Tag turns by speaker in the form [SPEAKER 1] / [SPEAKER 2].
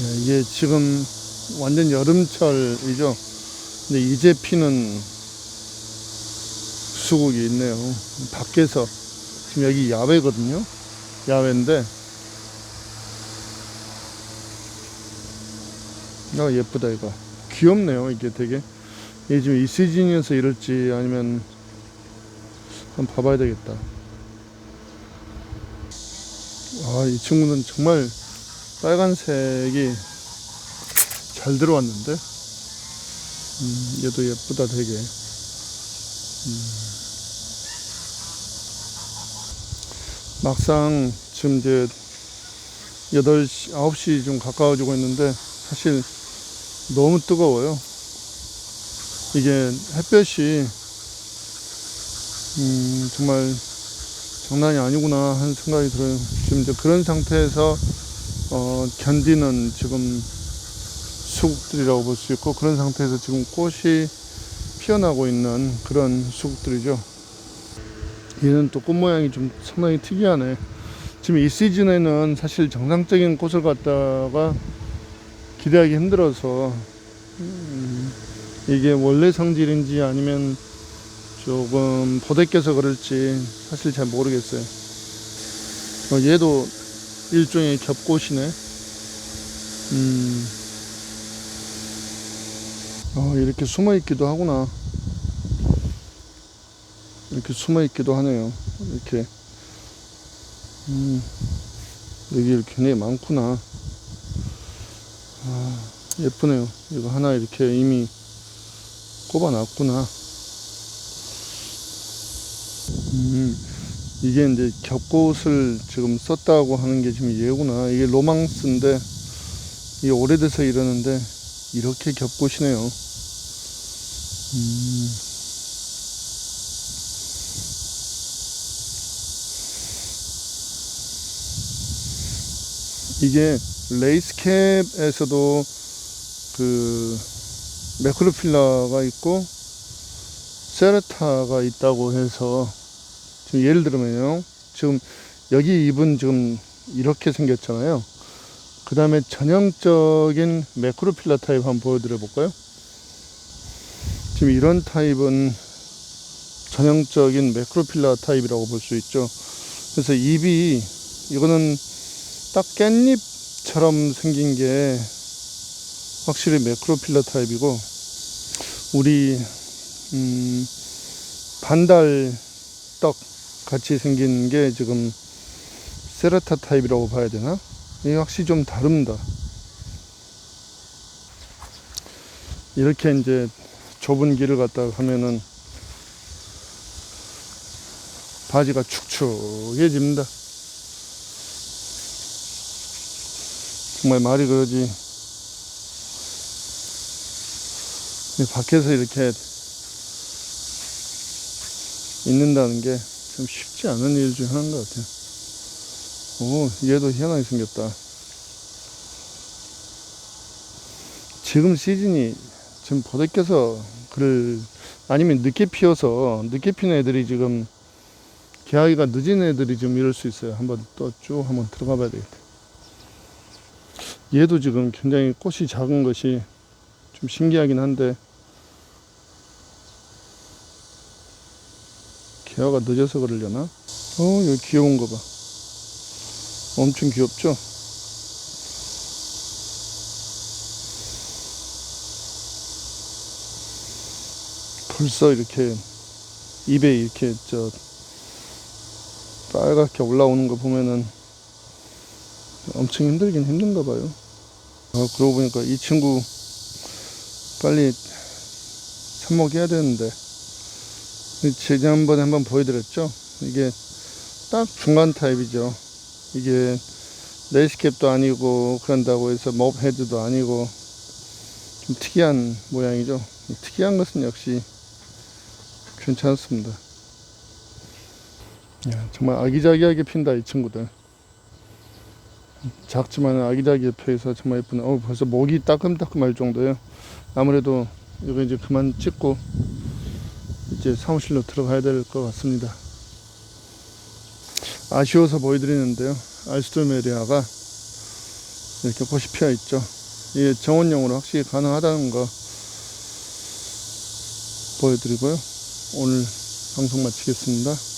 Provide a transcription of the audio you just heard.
[SPEAKER 1] 네, 이게 지금 완전 여름철이죠. 근데 이제 피는 수국이 있네요. 밖에서 지금 여기 야외거든요. 야외인데 아 예쁘다 이거 귀엽네요 이게 되게 이게 지금 이 시즌이어서 이럴지 아니면 한번 봐봐야 되겠다 아 이 친구는 정말 빨간색이 잘 들어왔는데 음, 얘도 예쁘다 되게 음. 막상 지금 이제 8시, 9시 좀 가까워지고 있는데 사실 너무 뜨거워요. 이게 햇볕이 음, 정말 장난이 아니구나 하는 생각이 들어요. 지금 이제 그런 상태에서 어, 견디는 지금 수국들이라고 볼 수 있고 그런 상태에서 지금 꽃이 피어나고 있는 그런 수국들이죠. 얘는 또 꽃 모양이 좀 상당히 특이하네. 지금 이 시즌에는 사실 정상적인 꽃을 갖다가 기대하기 힘들어서 음, 이게 원래 성질인지 아니면 조금 버대껴서 그럴지 사실 잘 모르겠어요. 어, 얘도 일종의 겹꽃이네. 음, 어, 이렇게 숨어 있기도 하구나. 이렇게 숨어 있기도 하네요. 이렇게. 음, 여기 이렇게 굉장히 많구나. 아, 예쁘네요. 이거 하나 이렇게 이미 꼽아놨구나. 음, 이게 이제 겹꽃을 지금 썼다고 하는 게 지금 얘구나. 이게 로망스인데, 이게 오래돼서 이러는데, 이렇게 겹꽃이네요. 음. 이게 레이스캡에서도 그 매크로필라가 있고 세레타가 있다고 해서 예를 들면요. 지금 여기 잎은 지금 이렇게 생겼잖아요. 그 다음에 전형적인 매크로필라 타입 한번 보여드려 볼까요? 지금 이런 타입은 전형적인 매크로필라 타입이라고 볼 수 있죠. 그래서 잎이 이거는 딱 깻잎처럼 생긴 게 확실히 매크로필라 타입이고 우리 음, 반달 떡 같이 생긴 게 지금 세라타 타입이라고 봐야 되나? 이게 확실히 좀 다릅니다. 이렇게 이제 좁은 길을 갔다가 가면은 바지가 축축해집니다. 정말 말이 그러지. 이 밖에서 이렇게 있는다는 게 참 쉽지 않은 일 중 하나인 것 같아요. 오, 얘도 희한하게 생겼다. 지금 시즌이 지금 버덕겨서 그를 아니면 늦게 피어서 늦게 피는 애들이 지금 개하기가 늦은 애들이 좀 이럴 수 있어요. 한번 또 쭉 한번 들어가 봐야 되겠다. 얘도 지금 굉장히 꽃이 작은 것이 좀 신기하긴 한데 개화가 늦어서 그러려나? 어 여기 귀여운 거 봐. 엄청 귀엽죠? 벌써 이렇게 입에 이렇게 저 빨갛게 올라오는 거 보면은 엄청 힘들긴 힘든가 봐요. 아, 그러고 보니까 이 친구 빨리 삽목해야 되는데 지난번에 한번 보여드렸죠? 이게 딱 중간 타입이죠. 이게 레이스캡도 아니고 그런다고 해서 몹헤드도 아니고 좀 특이한 모양이죠. 특이한 것은 역시 괜찮습니다. 야, 정말 아기자기하게 핀다 이 친구들. 작지만 아기자기하게 펴서 정말 예쁘네. 어, 벌써 목이 따끔따끔할 정도예요. 아무래도 이거 이제 그만 찍고 이제 사무실로 들어가야 될 것 같습니다. 아쉬워서 보여드리는데요. 알스토메리아가 이렇게 꽃이 피어 있죠. 이게 정원용으로 확실히 가능하다는 거 보여드리고요. 오늘 방송 마치겠습니다.